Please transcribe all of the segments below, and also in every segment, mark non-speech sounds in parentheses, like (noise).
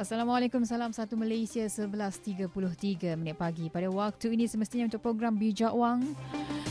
Assalamualaikum, salam satu Malaysia 11.33 minit pagi. Pada waktu ini semestinya untuk program Bijak Wang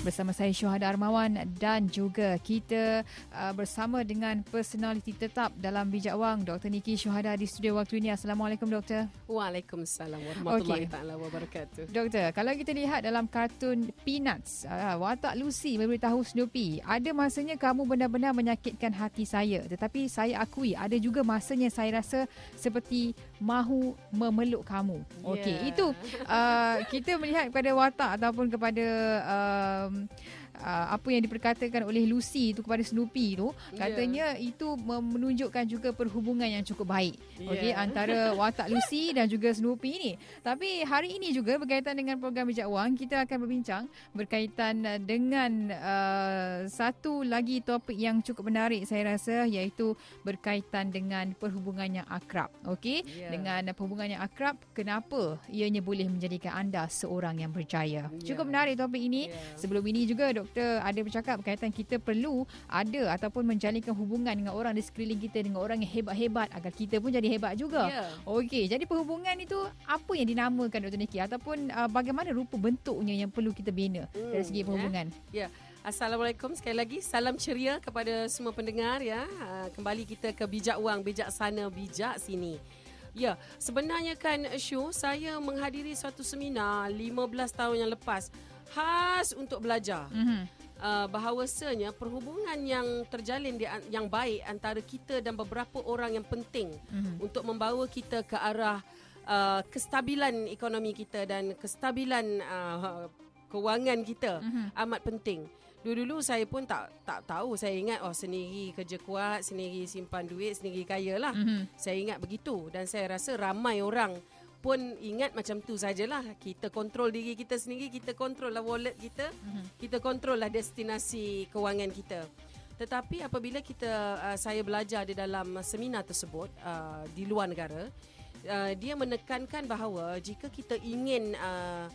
bersama saya Syuhada Armawan dan juga kita uh, bersama dengan personaliti tetap dalam Bijak Wang, Dr. Niki Syuhada di studio waktu ini. Assalamualaikum Doktor. Waalaikumsalam warahmatullahi okay. taala wabarakatuh. Doktor, kalau kita lihat dalam kartun Peanuts, uh, watak Lucy memberitahu Snoopy, ada masanya kamu benar-benar menyakitkan hati saya. Tetapi saya akui ada juga masanya saya rasa seperti mahu memeluk kamu. Okey, yeah. itu uh, kita melihat kepada watak ataupun kepada um, uh, apa yang diperkatakan oleh Lucy itu kepada Snoopy tu ya. katanya yeah. itu menunjukkan juga perhubungan yang cukup baik yeah. okey antara watak Lucy dan juga Snoopy ni tapi hari ini juga berkaitan dengan program bijak wang kita akan berbincang berkaitan dengan uh, satu lagi topik yang cukup menarik saya rasa iaitu berkaitan dengan perhubungan yang akrab okey yeah. dengan perhubungan yang akrab kenapa ianya boleh menjadikan anda seorang yang berjaya yeah. cukup menarik topik ini yeah. sebelum ini juga doktor ada bercakap berkaitan kita perlu ada ataupun menjalinkan hubungan dengan orang di sekeliling kita dengan orang yang hebat-hebat agar kita pun jadi hebat juga. Yeah. Okey, jadi perhubungan itu apa yang dinamakan Dr. Niki ataupun uh, bagaimana rupa bentuknya yang perlu kita bina hmm, dari segi perhubungan? Ya. Yeah. Assalamualaikum sekali lagi salam ceria kepada semua pendengar ya uh, kembali kita ke bijak wang bijak sana bijak sini Ya, sebenarnya kan Syu, saya menghadiri suatu seminar 15 tahun yang lepas khas untuk belajar. Mm-hmm. Uh, bahawasanya perhubungan yang terjalin di, yang baik antara kita dan beberapa orang yang penting mm-hmm. untuk membawa kita ke arah uh, kestabilan ekonomi kita dan kestabilan uh, kewangan kita mm-hmm. amat penting. Dulu-dulu saya pun tak tak tahu. Saya ingat oh sendiri kerja kuat, sendiri simpan duit, sendiri kaya lah. Mm-hmm. Saya ingat begitu dan saya rasa ramai orang pun ingat macam tu sajalah kita kontrol diri kita sendiri kita kontrol lah wallet kita mm-hmm. kita kontrol lah destinasi kewangan kita tetapi apabila kita uh, saya belajar di dalam seminar tersebut uh, di luar negara uh, dia menekankan bahawa jika kita ingin uh,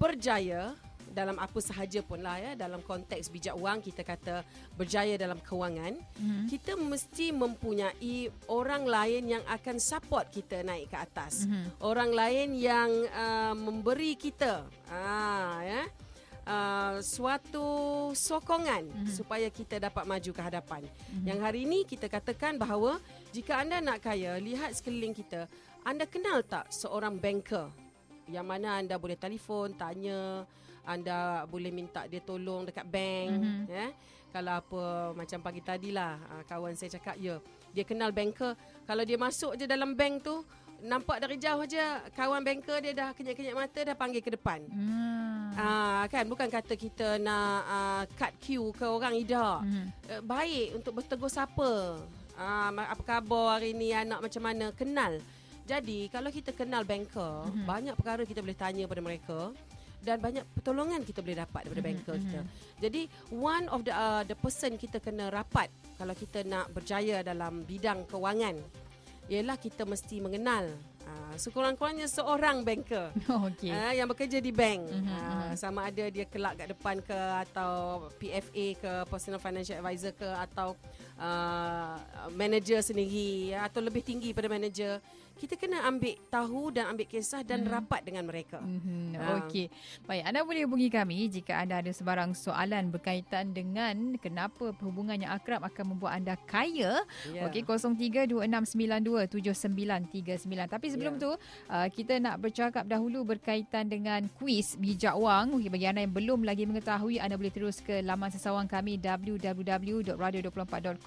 berjaya dalam apa sahaja pun lah ya dalam konteks bijak wang kita kata berjaya dalam kewangan mm-hmm. kita mesti mempunyai orang lain yang akan support kita naik ke atas mm-hmm. orang lain yang uh, memberi kita ah ya Uh, suatu sokongan mm-hmm. supaya kita dapat maju ke hadapan. Mm-hmm. Yang hari ini kita katakan bahawa jika anda nak kaya, lihat sekeliling kita, anda kenal tak seorang banker yang mana anda boleh telefon tanya anda boleh minta dia tolong dekat bank mm-hmm. ya. Kalau apa macam pagi tadi lah ah, kawan saya cakap ya dia kenal banker. Kalau dia masuk je dalam bank tu nampak dari jauh aja kawan banker dia dah kenyap-kenyap mata dah panggil ke depan. Hmm. uh, kan? Bukan kata kita nak uh, cut queue ke orang tidak hmm. uh, baik untuk bertegur siapa. Uh, apa khabar hari ni anak macam mana? Kenal. Jadi kalau kita kenal banker hmm. banyak perkara kita boleh tanya pada mereka dan banyak pertolongan kita boleh dapat daripada mm-hmm. banker kita. Mm-hmm. Jadi one of the uh, the person kita kena rapat kalau kita nak berjaya dalam bidang kewangan ialah kita mesti mengenal uh, sekurang-kurangnya seorang banker (laughs) oh, okay. uh, yang bekerja di bank mm-hmm. uh, sama ada dia kelak kat depan ke atau PFA ke personal financial advisor ke atau uh, manager sendiri atau lebih tinggi pada manager kita kena ambil tahu dan ambil kisah dan mm. rapat dengan mereka. Mm-hmm. Ha. Okey. Baik, anda boleh hubungi kami jika anda ada sebarang soalan berkaitan dengan kenapa perhubungan yang akrab akan membuat anda kaya. Yeah. Okey, 0326927939. Tapi sebelum yeah. tu, uh, kita nak bercakap dahulu berkaitan dengan kuis bijak wang. Okay, bagi anda yang belum lagi mengetahui, anda boleh terus ke laman sesawang kami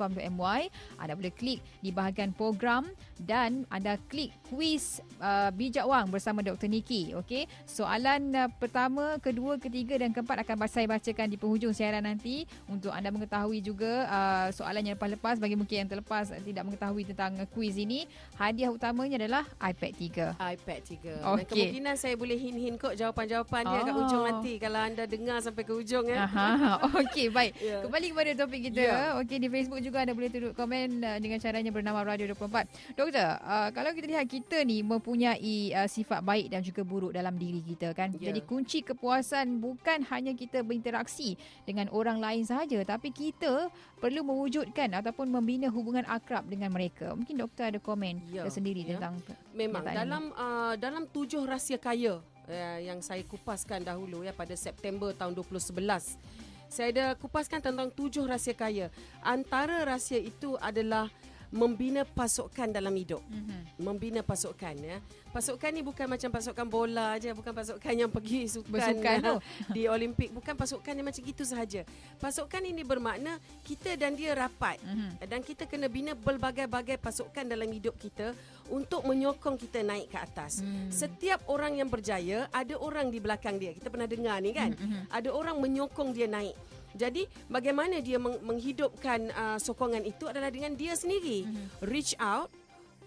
www.radio24.com.my. Anda boleh klik di bahagian program dan anda klik kuis uh, bijak wang bersama Dr. Niki. Okey. Soalan uh, pertama, kedua, ketiga dan keempat akan saya bacakan di penghujung siaran nanti untuk anda mengetahui juga uh, soalan yang lepas-lepas bagi mungkin yang terlepas uh, tidak mengetahui tentang kuis ini. Hadiah utamanya adalah iPad 3. iPad 3. Dan Okey. kemungkinan saya boleh hint-hint kot jawapan-jawapan dia kat Oh. ujung nanti kalau anda dengar sampai ke ujung ya. Aha, (laughs) okey baik. (laughs) Ya. Kembali kepada topik kita. Ya. Okey di Facebook juga anda boleh turut komen uh, dengan caranya bernama Radio 24. Doktor, uh, kalau kita lihat kita ni mempunyai uh, sifat baik dan juga buruk dalam diri kita kan. Ya. Jadi kunci kepuasan bukan hanya kita berinteraksi dengan orang lain sahaja tapi kita perlu mewujudkan ataupun membina hubungan akrab dengan mereka. Mungkin doktor ada komen Ya, tersendiri ya. tentang Memang dalam uh, dalam tujuh rahsia kaya uh, yang saya kupaskan dahulu ya pada September tahun 2011. Saya ada kupaskan tentang tujuh rahsia kaya. Antara rahsia itu adalah membina pasukan dalam hidup. Mhm. Membina pasukan ya. Pasukan ni bukan macam pasukan bola aja, bukan pasukan yang pergi sukan, Bersukan ya, tu. (laughs) di Olimpik, bukan pasukan yang macam gitu sahaja. Pasukan ini bermakna kita dan dia rapat Mhm. dan kita kena bina berbagai-bagai pasukan dalam hidup kita untuk menyokong kita naik ke atas. Hmm. Setiap orang yang berjaya ada orang di belakang dia. Kita pernah dengar ni kan? Mhm. Ada orang menyokong dia naik. Jadi bagaimana dia meng- menghidupkan uh, sokongan itu adalah dengan dia sendiri. Mhm. Reach out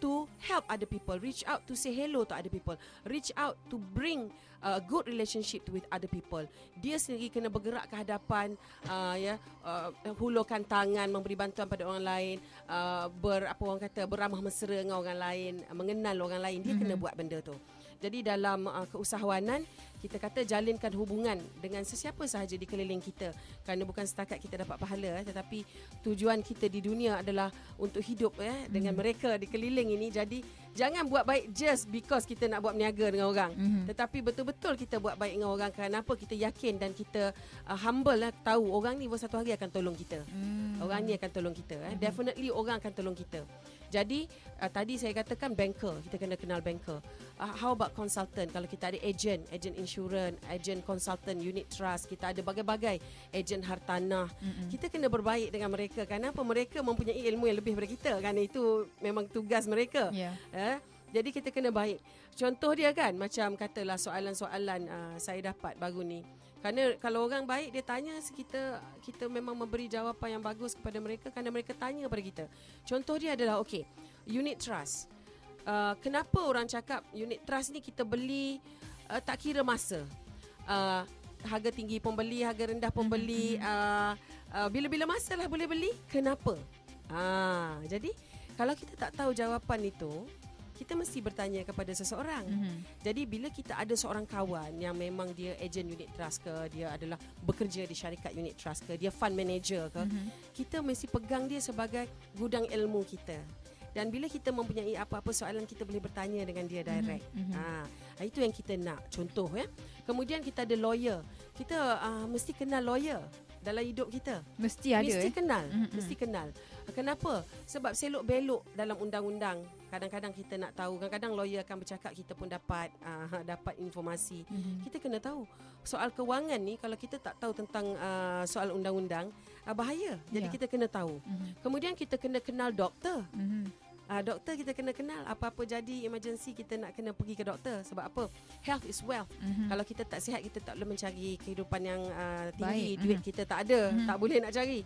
to help other people, reach out to say hello to other people, reach out to bring a good relationship with other people. Dia sendiri kena bergerak ke hadapan uh, ya uh, hulurkan tangan memberi bantuan pada orang lain, uh, ber apa orang kata beramah mesra dengan orang lain, uh, mengenal orang lain. Dia mm-hmm. kena buat benda tu. Jadi dalam uh, keusahawanan kita kata jalinkan hubungan dengan sesiapa sahaja di keliling kita kerana bukan setakat kita dapat pahala eh, tetapi tujuan kita di dunia adalah untuk hidup eh dengan mereka di keliling ini jadi jangan buat baik just because kita nak buat berniaga dengan orang Mhm. tetapi betul-betul kita buat baik dengan orang kerana apa kita yakin dan kita uh, humble lah tahu orang ni satu hari akan tolong kita Hmm. Orang ni akan tolong kita. Eh. Definitely orang akan tolong kita. Jadi uh, tadi saya katakan banker, kita kena kenal banker. Uh, how about consultant? Kalau kita ada agent, agent insurance, agent consultant, unit trust, kita ada bagai-bagai agent hartanah. Mm-mm. Kita kena berbaik dengan mereka. Kenapa? Mereka mempunyai ilmu yang lebih daripada kita. Kerana itu memang tugas mereka. Ya. Eh? Jadi kita kena baik. Contoh dia kan macam katalah soalan-soalan uh, saya dapat baru ni. Kerana kalau orang baik dia tanya kita kita memang memberi jawapan yang bagus kepada mereka kerana mereka tanya pada kita. Contoh dia adalah okey, unit trust. Uh, kenapa orang cakap unit trust ni kita beli uh, tak kira masa. Uh, harga tinggi pun beli, harga rendah pun beli. Uh, uh, bila-bila masa lah boleh beli. Kenapa? Ah, jadi kalau kita tak tahu jawapan itu, kita mesti bertanya kepada seseorang. Mhm. Jadi bila kita ada seorang kawan yang memang dia agent unit trust ke, dia adalah bekerja di syarikat unit trust ke, dia fund manager ke, Mhm. kita mesti pegang dia sebagai gudang ilmu kita. Dan bila kita mempunyai apa-apa soalan kita boleh bertanya dengan dia direct. mhm. Ha, itu yang kita nak. Contoh ya. Kemudian kita ada lawyer. Kita uh, mesti kenal lawyer dalam hidup kita. Mesti ada Mesti eh. kenal, Mm-mm. mesti kenal. Kenapa? Sebab selok belok dalam undang-undang. Kadang-kadang kita nak tahu, kadang-kadang lawyer akan bercakap kita pun dapat uh, dapat informasi. Mhm. Kita kena tahu. Soal kewangan ni kalau kita tak tahu tentang uh, soal undang-undang, uh, bahaya. Jadi Ya. kita kena tahu. Mhm. Kemudian kita kena kenal doktor. Mhm. Uh, doktor kita kena kenal apa-apa jadi emergency kita nak kena pergi ke doktor. Sebab apa? Health is wealth. Mhm. kalau kita tak sihat kita tak boleh mencari kehidupan yang uh, tinggi. Baik. duit Mhm. kita tak ada. Mhm. tak boleh nak cari.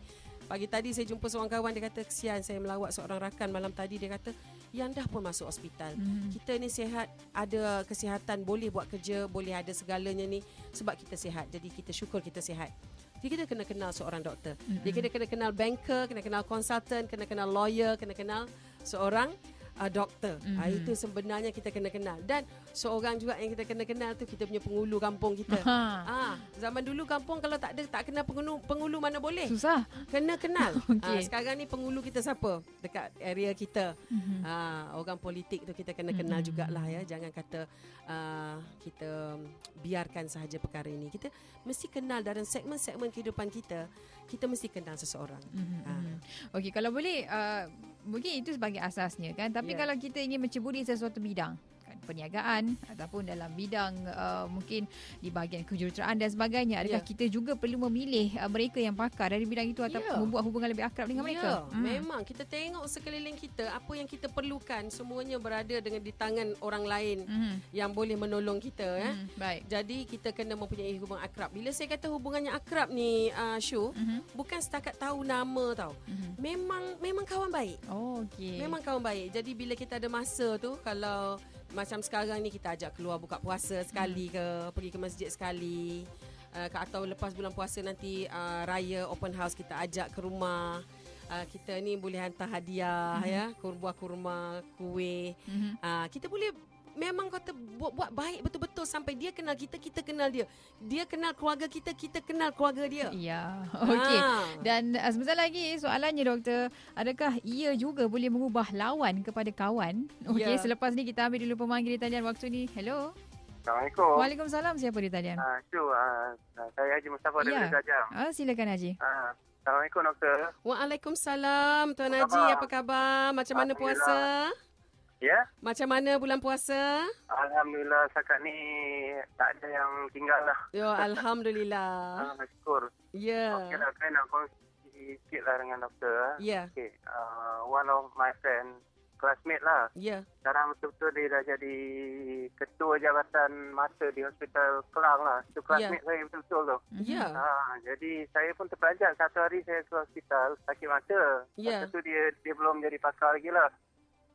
Pagi tadi saya jumpa seorang kawan dia kata kesian saya melawat seorang rakan. Malam tadi dia kata yang dah pun masuk hospital. Mhm. kita ni sihat ada kesihatan boleh buat kerja boleh ada segalanya ni. Sebab kita sihat jadi kita syukur kita sihat. Jadi kita kena kenal seorang doktor. Dia kena kena kenal banker kena kenal consultant kena kenal lawyer kena kenal seorang uh, doktor mm Mhm. itu sebenarnya kita kena kenal dan seorang juga yang kita kena kenal tu kita punya penghulu kampung kita Ha. Ah, zaman dulu kampung kalau tak ada tak kenal penghulu penghulu mana boleh. Susah. Kena kenal. (laughs) Ah, sekarang ni penghulu kita siapa? Dekat area kita. Mhm. Ah, orang politik tu kita kena kenal jugalah ya. Jangan kata ah, kita biarkan sahaja perkara ini. Kita mesti kenal dalam segmen-segmen kehidupan kita, kita mesti kenal seseorang. Mhm, Ah. mhm. Okey, kalau boleh uh, mungkin itu sebagai asasnya kan. Tapi Ya. kalau kita ingin menceburi sesuatu bidang perniagaan ataupun dalam bidang uh, mungkin di bahagian kejuruteraan dan sebagainya adakah Ya. kita juga perlu memilih uh, mereka yang pakar dari bidang itu atau Ya. membuat hubungan lebih akrab dengan mereka Ya, memang kita tengok sekeliling kita apa yang kita perlukan semuanya berada dengan di tangan orang lain Mhm. yang boleh menolong kita ya. Mhm. baik Jadi kita kena mempunyai hubungan akrab. Bila saya kata hubungannya akrab ni uh, Syu, Mhm. bukan setakat tahu nama tau. Mhm. Memang memang kawan baik. oh okey Memang kawan baik. Jadi bila kita ada masa tu kalau macam sekarang ni kita ajak keluar buka puasa sekali ke, pergi ke masjid sekali. Uh, atau lepas bulan puasa nanti uh, raya open house kita ajak ke rumah. Uh, kita ni boleh hantar hadiah mm-hmm. ya, kurma kurma, kuih. Mm-hmm. Uh, kita boleh memang kata buat buat baik betul-betul sampai dia kenal kita kita kenal dia dia kenal keluarga kita kita kenal keluarga dia ya okey ha. dan uh, sebentar lagi soalannya doktor adakah ia juga boleh mengubah lawan kepada kawan okey ya. selepas ni kita ambil dulu pemanggil di talian waktu ni hello Assalamualaikum. Waalaikumsalam. Siapa di talian? Ah, uh, uh, saya Haji Mustafa ya. dari Gajah. Ah, silakan Haji. Ah, Assalamualaikum doktor. Waalaikumsalam Tuan Haji. Apa khabar? Macam mana puasa? Ya. Macam mana bulan puasa? Alhamdulillah setakat ni tak ada yang tinggal lah. Yo, (laughs) Alhamdulillah. Ah, syukur. Ya. Okey lah, saya nak kongsi sikit lah dengan doktor. Ya. Okay. Uh, one of my friend, classmate lah. Ya. Sekarang betul-betul dia dah jadi ketua jabatan mata di hospital Kelang lah. Itu classmate yeah. saya betul-betul tu. Ya. Ha, jadi saya pun terpelajar. Satu hari saya ke hospital sakit mata. Ya. Lepas tu dia, dia belum jadi pakar lagi lah.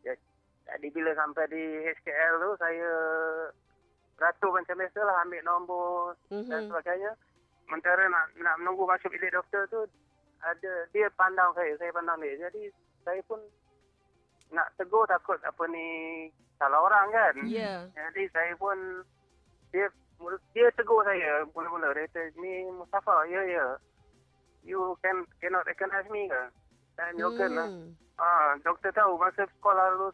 Ya, jadi bila sampai di HKL tu saya beratur macam biasa lah ambil nombor mm-hmm. dan sebagainya. Sementara nak, nak menunggu masuk bilik doktor tu ada dia pandang saya, saya pandang dia. Jadi saya pun nak tegur takut apa ni salah orang kan. Yeah. Jadi saya pun dia dia tegur saya mula-mula dia kata ni Mustafa ya ya you can cannot recognize me ke dan can lah. Hmm. Ah, doktor tahu masa sekolah dulu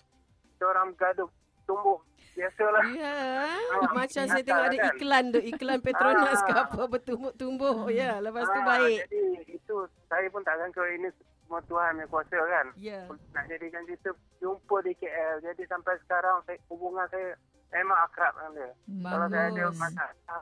orang gaduh tumbuh biasalah. Ya. Ah, Macam saya tengok ada kan? iklan tu, iklan Petronas ke Ah. apa bertumbuh-tumbuh. Ya, lepas tu Ah, baik. Jadi itu saya pun tak sangka ini semua Tuhan yang kuasa kan. Ya. Nak jadikan kita jumpa di KL. Jadi sampai sekarang saya, hubungan saya memang akrab dengan dia. Kalau saya ada Bagus. masalah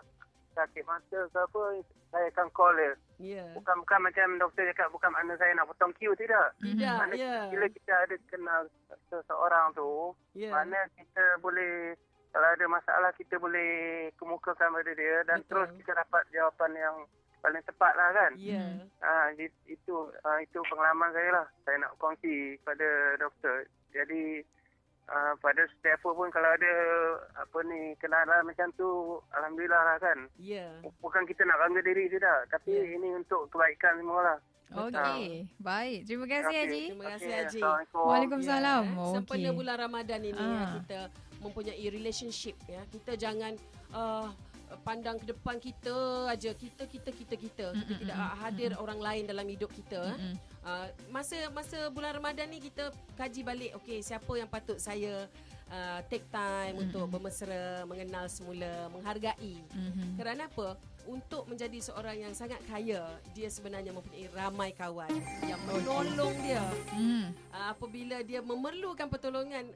sakit mata ke apa, saya akan call dia. Ya. Bukan bukan macam doktor cakap bukan makna saya nak potong queue tidak. Tidak, Mana ya. bila kita ada kenal seseorang tu, Ya. mana kita boleh kalau ada masalah kita boleh kemukakan pada dia dan Betul. terus kita dapat jawapan yang paling tepat lah kan. Ya. Ah it- itu ah, itu pengalaman saya lah. Saya nak kongsi pada doktor. Jadi ah, pada setiap apa pun kalau ada apa ni kenalan macam tu alhamdulillah lah kan. Ya. Bukan kita nak bangga diri tidak, tapi Ya. ini untuk kebaikan semua lah. Okey. Baik. Terima kasih Okey. Haji. Terima kasih, Okey, Haji. Waalaikumsalam. Ya, eh. Sempena bulan Ramadan ini Ah. ya, kita mempunyai relationship ya. Kita jangan uh, pandang ke depan kita aja. Kita kita kita kita. Kita Mm-mm, tidak hadir orang lain dalam hidup kita. eh. Mm-mm. Uh, masa masa bulan Ramadan ni kita kaji balik okey siapa yang patut saya uh, take time Mm-mm. untuk bermesra, mengenal semula, menghargai. Mhm. Kerana apa? Untuk menjadi seorang yang sangat kaya, dia sebenarnya mempunyai ramai kawan yang menolong dia. Hmm. Uh, apabila dia memerlukan pertolongan,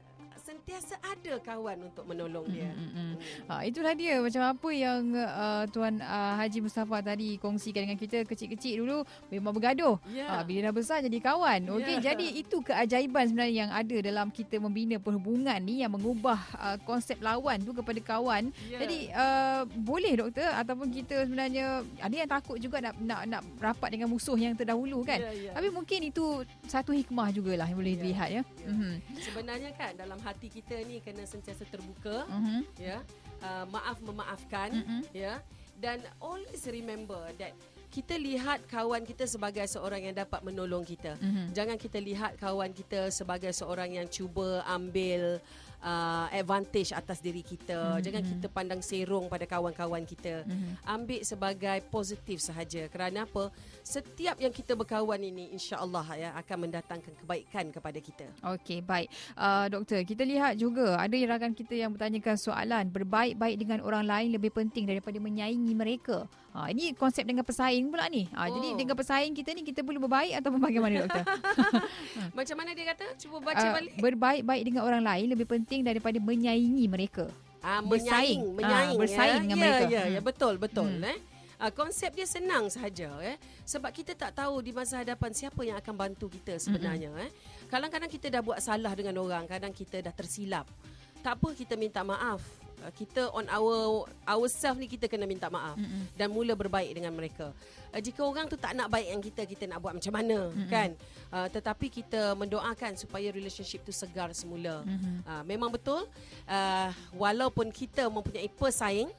sentiasa ada kawan untuk menolong dia. Mm, mm, mm. Ha, itulah dia macam apa yang uh, Tuan uh, Haji Mustafa tadi kongsikan dengan kita kecil-kecil dulu memang bergaduh. Ya. Ha, bila dah besar jadi kawan. Okey, Ya. jadi itu keajaiban sebenarnya yang ada dalam kita membina perhubungan ni yang mengubah uh, konsep lawan tu kepada kawan. Ya. Jadi uh, boleh doktor ataupun kita sebenarnya ada yang takut juga nak nak nak rapat dengan musuh yang terdahulu kan. Ya, ya. Tapi mungkin itu satu hikmah jugalah yang boleh Ya, dilihat ya. ya. Mhm. Sebenarnya kan dalam hati kita ni kena sentiasa terbuka, Mhm. ya. Uh, maaf memaafkan, Mhm. ya. Dan always remember that kita lihat kawan kita sebagai seorang yang dapat menolong kita. Mhm. Jangan kita lihat kawan kita sebagai seorang yang cuba ambil uh, advantage atas diri kita. Mhm, Jangan kita pandang serong pada kawan-kawan kita. Mhm. Ambil sebagai positif sahaja. Kerana apa? Setiap yang kita berkawan ini insya-Allah ya akan mendatangkan kebaikan kepada kita. Okey, baik. Uh, doktor, kita lihat juga ada rakan kita yang bertanyakan soalan berbaik-baik dengan orang lain lebih penting daripada menyaingi mereka. Ha, ini konsep dengan pesaing pula ni. Ha, Oh. Jadi dengan pesaing kita ni kita perlu berbaik ataupun bagaimana doktor? (laughs) Macam mana dia kata? Cuba baca Uh, balik. berbaik-baik dengan orang lain lebih penting daripada menyaingi mereka. Ah, bersaing. menyaing, menyaing Ah, bersaing ya. dengan ya, mereka. Ya, ya, Hmm. betul, betul Hmm. eh. Ah, konsep dia senang sahaja eh. Sebab kita tak tahu di masa hadapan siapa yang akan bantu kita sebenarnya eh. Kadang-kadang kita dah buat salah dengan orang, kadang kita dah tersilap. Tak apa kita minta maaf. Uh, kita on our ourself ni kita kena minta maaf Mm-mm. dan mula berbaik dengan mereka. Uh, jika orang tu tak nak baik dengan kita, kita nak buat macam mana, Mm-mm. kan? Uh, tetapi kita mendoakan supaya relationship tu segar semula. Mhm. Uh, memang betul uh, walaupun kita mempunyai pesaing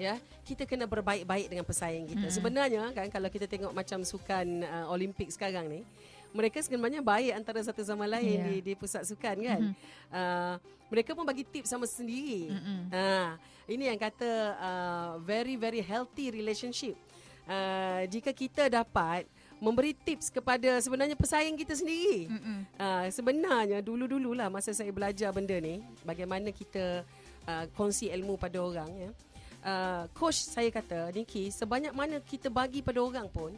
ya kita kena berbaik-baik dengan pesaing kita. Mm-mm. Sebenarnya kan kalau kita tengok macam sukan uh, Olimpik sekarang ni mereka sebenarnya baik antara satu sama lain Yeah. di di pusat sukan kan. Mhm. Uh, mereka pun bagi tips sama sendiri. Mm-mm. Ha, ini yang kata uh, very very healthy relationship. Uh, jika kita dapat memberi tips kepada sebenarnya pesaing kita sendiri. Mm-mm. Uh, sebenarnya dulu-dululah masa saya belajar benda ni, bagaimana kita uh, kongsi ilmu pada orang ya. Uh, coach saya kata, Niki, sebanyak mana kita bagi pada orang pun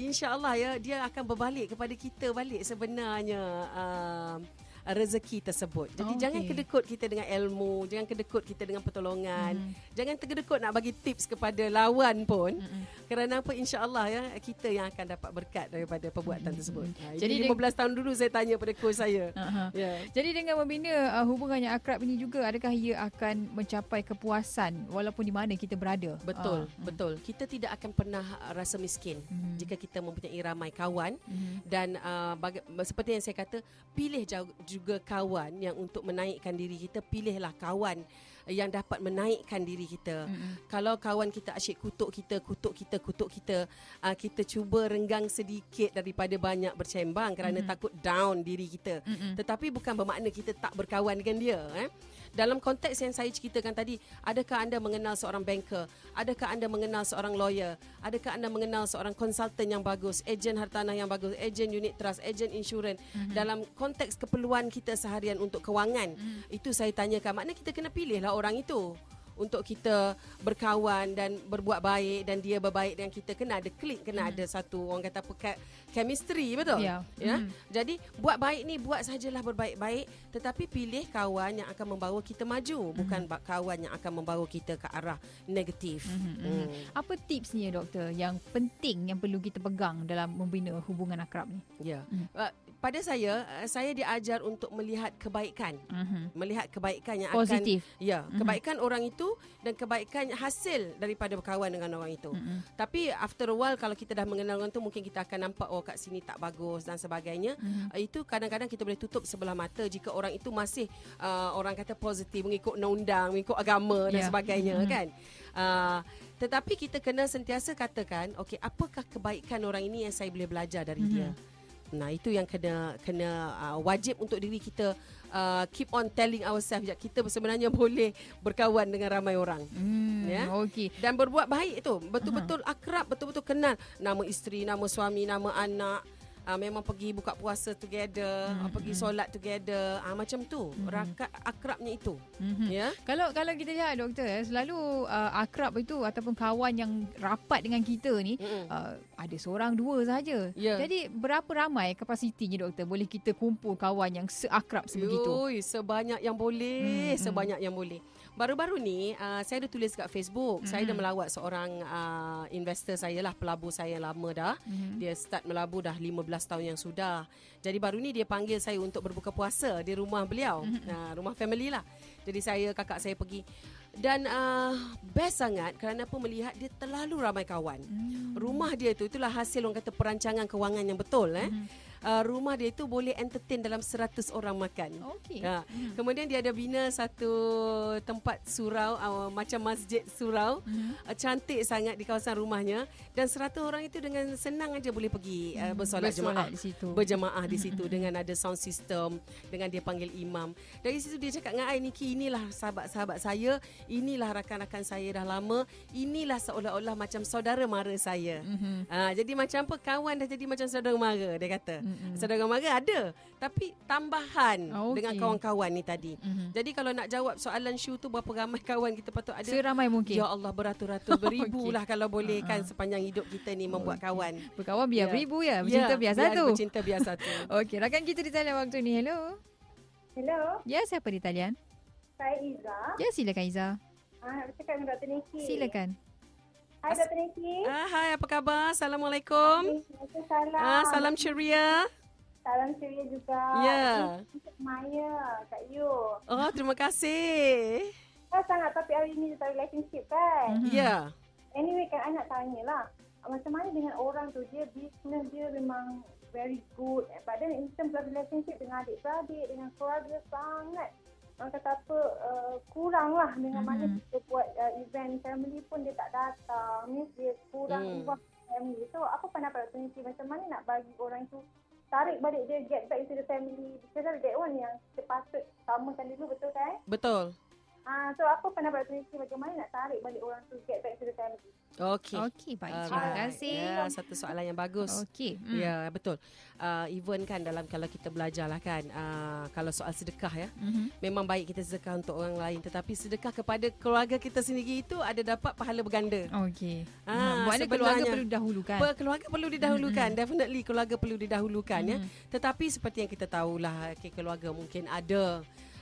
insya-Allah ya dia akan berbalik kepada kita balik sebenarnya. Uh, rezeki tersebut. Jadi Oh, jangan kedekut kita dengan ilmu, jangan kedekut kita dengan pertolongan. Mhm. Jangan terkedekut nak bagi tips kepada lawan pun. Mm-mm. Kerana apa insya-Allah ya kita yang akan dapat berkat daripada perbuatan Mm-mm. tersebut. Ha, Jadi Jadi dia- 15 tahun dulu saya tanya pada coach saya. Aha. Ya. Jadi dengan membina uh, hubungan yang akrab ini juga adakah ia akan mencapai kepuasan walaupun di mana kita berada? Betul, Ah, betul. Kita tidak akan pernah uh, rasa miskin Mhm. jika kita mempunyai ramai kawan Mhm. dan uh, baga- seperti yang saya kata, pilih jau- juga kawan yang untuk menaikkan diri kita, pilihlah kawan yang dapat menaikkan diri kita. Mm-mm. Kalau kawan kita asyik kutuk kita, kutuk kita, kutuk kita, uh, kita cuba renggang sedikit daripada banyak bercembang kerana Mhm. takut down diri kita. Mm-mm. Tetapi bukan bermakna kita tak berkawan dengan dia. Eh? Dalam konteks yang saya ceritakan tadi, adakah anda mengenal seorang banker? Adakah anda mengenal seorang lawyer? Adakah anda mengenal seorang konsultan yang bagus, ejen hartanah yang bagus, ejen unit trust, ejen insurans? Mhm. Dalam konteks keperluan kita seharian untuk kewangan, Mhm. itu saya tanyakan. Maknanya kita kena pilihlah orang itu untuk kita berkawan dan berbuat baik dan dia berbaik dengan kita kena ada klik kena Mhm. ada satu orang kata apa chemistry betul Ya. ya Mhm. jadi buat baik ni buat sajalah berbaik-baik tetapi pilih kawan yang akan membawa kita maju bukan ba- kawan yang akan membawa kita ke arah negatif Mhm, mhm. Hmm. Apa tipsnya doktor yang penting yang perlu kita pegang dalam membina hubungan akrab ni? ya Mhm. Uh, pada saya uh, saya diajar untuk melihat kebaikan Mhm. melihat kebaikan yang Positif. akan ya Mhm. kebaikan orang itu dan kebaikan hasil daripada berkawan dengan orang itu Mhm. Tapi after a while kalau kita dah mengenal orang tu mungkin kita akan nampak oh kat sini tak bagus dan sebagainya. Mhm. Uh, itu kadang-kadang kita boleh tutup sebelah mata jika orang itu masih uh, orang kata positif mengikut undang-undang, mengikut agama dan Ya. sebagainya Mhm. kan. Uh, tetapi kita kena sentiasa katakan okey apakah kebaikan orang ini yang saya boleh belajar dari Mhm. dia. Nah itu yang kena kena uh, wajib untuk diri kita uh, keep on telling ourselves ya kita sebenarnya (laughs) boleh berkawan dengan ramai orang. Hmm, Ya. Okey. dan berbuat baik tu. Betul-betul akrab betul-betul kenal. Nama isteri nama suami nama anak uh, memang pergi buka puasa together Hmm, uh, pergi hmm. solat together uh, macam tu Hmm. rakat akrabnya itu Mhm. ya Kalau kalau kita lihat doktor eh, selalu uh, akrab itu ataupun kawan yang rapat dengan kita ni Mm-mm. uh, ada seorang dua saja. Ya. Jadi berapa ramai kapasitinya doktor boleh kita kumpul kawan yang seakrab sebegitu? Yoi, sebanyak yang boleh, Hmm, hmm. sebanyak yang boleh. Baru-baru ni uh, saya ada tulis kat Facebook, saya ada Hmm. melawat seorang uh, investor saya lah, pelabur saya yang lama dah. Mhm. Dia start melabur dah 15 tahun yang sudah. Jadi baru ni dia panggil saya untuk berbuka puasa di rumah beliau. Mhm. Uh, rumah family lah. Jadi saya, kakak saya pergi. Dan uh, best sangat kerana apa melihat dia terlalu ramai kawan. Hmm. Rumah dia tu itulah hasil orang kata perancangan kewangan yang betul eh. Mhm. Uh, rumah dia tu boleh entertain dalam 100 orang makan. Okey. Ya. Mhm. Kemudian dia ada bina satu tempat surau uh, macam masjid surau Mhm. uh, cantik sangat di kawasan rumahnya dan 100 orang itu dengan senang aja boleh pergi uh, bersolat jemaah di situ. berjemaah di situ dengan ada sound system dengan dia panggil imam dari situ dia cakap dengan I Niki inilah sahabat-sahabat saya inilah rakan-rakan saya dah lama inilah seolah-olah macam saudara mara saya Mhm. Ha, jadi macam apa kawan dah jadi macam saudara mara dia kata. Mm-mm. Saudara mara ada tapi tambahan Ah, okey. dengan kawan-kawan ni tadi. Mhm. Jadi kalau nak jawab soalan Shu tu berapa ramai (laughs) kawan kita patut ada? Seramai mungkin. Ya Allah beratus-ratus beribu (laughs) Okey. lah kalau boleh kan ha. sepanjang hidup kita ni membuat Okey. kawan. Berkawan biar Ya. beribu ya. Bercinta biar satu. Bercinta biar satu. (laughs) Okey, rakan kita di talian waktu ni. Hello. Hello, Ya, siapa di talian? saya Iza. Ya, silakan Iza. Ah, nak bercakap dengan Dr. Niki. Silakan. Hai Dr. Niki. ah, hai apa khabar? Assalamualaikum. Salam. Ah, salam ceria. Salam ceria juga. Ya. Untuk Maya, Kak Yu. Oh terima kasih. Ah, nak topik hari ni tentang relationship kan. Mhm. Ya. Anyway kan, I nak tanya lah. Macam mana dengan orang tu, dia business dia memang very good. But then in terms of relationship dengan adik-beradik, dengan keluarga sangat orang kata apa uh, kurang lah dengan mana Mhm. kita buat uh, event family pun dia tak datang means dia kurang Hmm. involved family so apa pendapat Dr. Niki macam mana nak bagi orang tu tarik balik dia get back into the family because that one yang kita patut samakan dulu betul kan Betul. Ah, so apa pendapat Dr. Niki macam mana nak tarik balik orang tu get back to the family Okey. Okey, baik. Terima Alright. kasih. Ya, satu soalan yang bagus. Okey. mm. Ya, betul. Uh, even kan dalam kalau kita belajar lah kan, uh, kalau soal sedekah ya, Mhm. memang baik kita sedekah untuk orang lain. Tetapi sedekah kepada keluarga kita sendiri itu ada dapat pahala berganda. Okey. Ah, Buat keluarga perlu dahulukan. Per, keluarga perlu didahulukan. Definitely keluarga perlu didahulukan ya. Mhm. Tetapi seperti yang kita tahulah okay, keluarga mungkin ada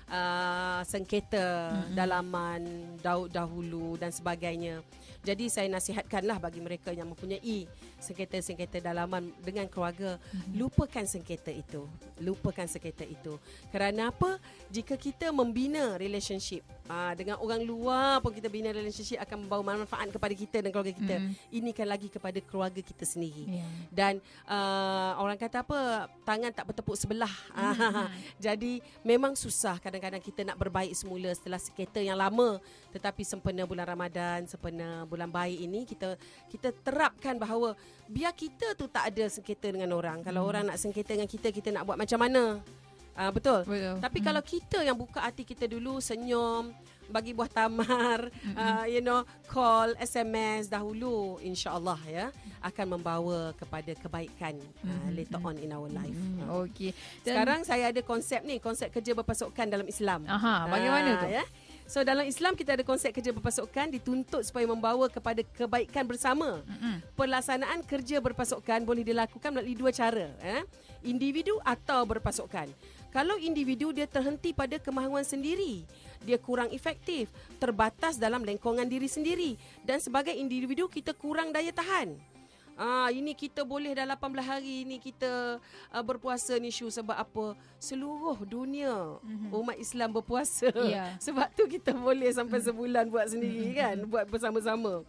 uh, sengketa Mhm. dalaman dah- dahulu dan sebagainya. Jadi saya nasihatkanlah bagi mereka yang mempunyai sengketa-sengketa dalaman dengan keluarga, Mhm. lupakan sengketa itu. Lupakan sengketa itu. Kerana apa? Jika kita membina relationship uh, dengan orang luar pun kita bina relationship akan membawa manfaat kepada kita dan keluarga kita. Mhm. Ini kan lagi kepada keluarga kita sendiri. Ya. Dan uh, orang kata apa tangan tak bertepuk sebelah. Mhm. (laughs) Jadi memang susah kadang-kadang kita nak berbaik semula setelah sengketa yang lama tetapi sempena bulan Ramadan, sempena bulan baik ini kita kita terapkan bahawa biar kita tu tak ada sengketa dengan orang. Kalau Hmm. orang nak sengketa dengan kita, kita nak buat macam mana? Uh, betul. Betul. Tapi Mhm. kalau kita yang buka hati kita dulu senyum bagi buah tamar (laughs) uh, you know call SMS dahulu insyaallah ya akan membawa kepada kebaikan uh, later on in our life. Uh. Okey. Sekarang saya ada konsep ni konsep kerja berpasukan dalam Islam. Aha, bagaimana Ah, tu? ya? So dalam Islam kita ada konsep kerja berpasukan dituntut supaya membawa kepada kebaikan bersama. Mhm. Pelaksanaan kerja berpasukan boleh dilakukan melalui dua cara, eh? individu atau berpasukan. Kalau individu dia terhenti pada kemahuan sendiri, dia kurang efektif, terbatas dalam lengkungan diri sendiri dan sebagai individu kita kurang daya tahan. Ah ini kita boleh dah 18 hari ni kita uh, berpuasa ni Syu sebab apa? Seluruh dunia Mhm. umat Islam berpuasa. Ya. (laughs) Sebab tu kita boleh sampai sebulan buat sendiri kan, buat bersama-sama.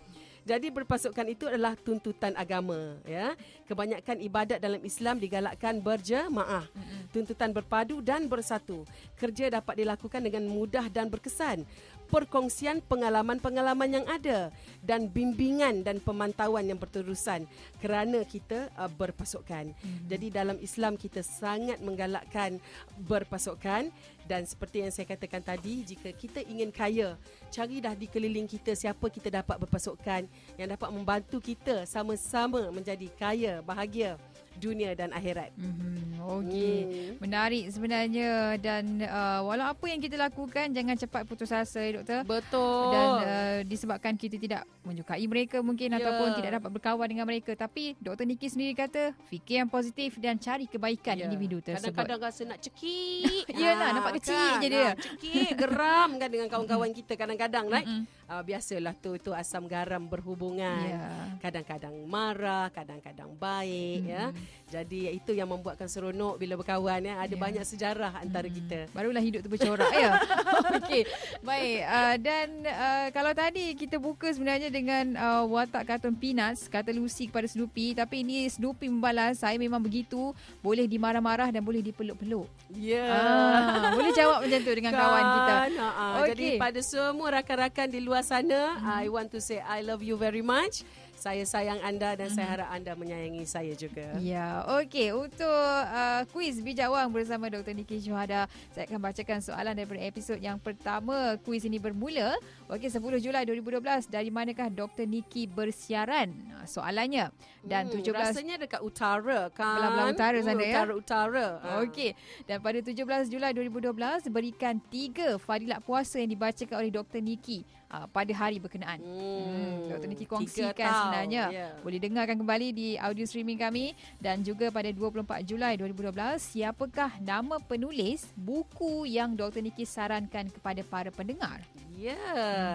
Jadi berpasukan itu adalah tuntutan agama ya. Kebanyakan ibadat dalam Islam digalakkan berjemaah. Tuntutan berpadu dan bersatu. Kerja dapat dilakukan dengan mudah dan berkesan. Perkongsian pengalaman-pengalaman yang ada dan bimbingan dan pemantauan yang berterusan kerana kita uh, berpasukan. Jadi dalam Islam kita sangat menggalakkan berpasukan dan seperti yang saya katakan tadi jika kita ingin kaya cari dah di keliling kita siapa kita dapat berpasukan yang dapat membantu kita sama-sama menjadi kaya bahagia dunia dan akhirat. Mhm. Okey. Hmm. Menarik sebenarnya dan uh, walau apa yang kita lakukan jangan cepat putus asa ya doktor. Betul. Dan uh, disebabkan kita tidak menyukai mereka mungkin Ya. ataupun tidak dapat berkawan dengan mereka tapi Dr Niki sendiri kata fikir yang positif dan cari kebaikan Ya. individu tersebut. Kadang-kadang rasa nak cekik. (laughs) Yelah, nampak kecil je dia. Cekik, geram kan dengan kawan-kawan kita kadang-kadang. Right? Uh, biasalah tu tu asam garam berhubungan. Ya. Kadang-kadang marah, kadang-kadang baik ya. Jadi itu yang membuatkan seronok bila berkawan ya. Ada Ya. banyak sejarah antara kita. Barulah hidup tu bercorak ya. (laughs) Okey. Baik. Uh, dan uh, kalau tadi kita buka sebenarnya dengan uh, watak kartun Peanuts, kata Lucy kepada Snoopy. Tapi ini Snoopy membalas, saya memang begitu. Boleh dimarah-marah dan boleh dipeluk-peluk. Ya. Ah, boleh jawab macam tu dengan kawan kita. Kan? Ha, ha. Okey. Jadi pada semua rakan-rakan di luar sana, I want to say I love you very much. Saya sayang anda dan saya harap anda menyayangi saya juga. Ya, okey. Untuk uh, kuis bijak wang bersama Dr. Niki Syuhada, saya akan bacakan soalan daripada episod yang pertama. Kuis ini bermula, okey 10 Julai 2012. Dari manakah Dr. Niki bersiaran? Soalannya. Dan Hmm, 17 Rasanya dekat utara kan? Belah-belah utara sana, ya? Utara-utara. Ha. Okey. Dan pada 17 Julai 2012 berikan tiga fadilat puasa yang dibacakan oleh Dr. Niki uh, pada hari berkenaan. Hmm, Dr. Niki tiga kongsikan tahun, sebenarnya. ya. Boleh dengarkan kembali di audio streaming kami dan juga pada 24 Julai 2012 siapakah nama penulis buku yang Dr. Niki sarankan kepada para pendengar. Ya.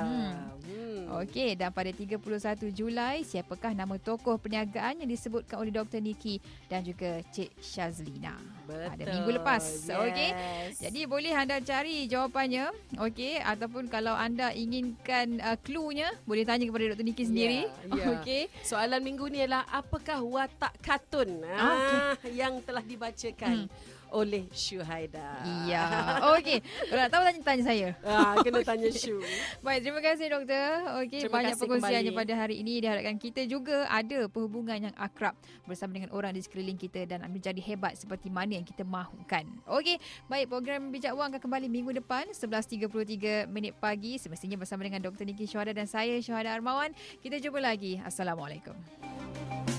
Hmm. Hmm. Okey dan pada 31 Julai siapakah nama tokoh perniagaan yang disebutkan oleh Dr. Niki dan juga Cik Syazlina. Betul. pada minggu lepas. Yes. Okey. Jadi boleh anda cari jawapannya, okey, ataupun kalau anda inginkan uh, clue-nya, boleh tanya kepada Dr. Niki sendiri. Ya, ya. (laughs) Okey. Soalan minggu ni ialah apakah watak kartun Ah, ah, yang telah dibacakan oleh Syuhaida? Ya. Okey. Nak tahu tanya tanya saya. (laughs) Ah, kena tanya Syu. (laughs) Baik, terima kasih doktor. Okey, banyak perkongsiannya kembali. pada hari ini. Diharapkan kita juga ada perhubungan yang akrab bersama dengan orang di sekeliling kita dan menjadi hebat seperti mana yang kita mahukan. Okey, baik program Bijak Wang akan kembali minggu depan 11.33 minit pagi semestinya bersama dengan Dr. Niki Syuhada dan saya Syuhada Armawan. Kita jumpa lagi. Assalamualaikum.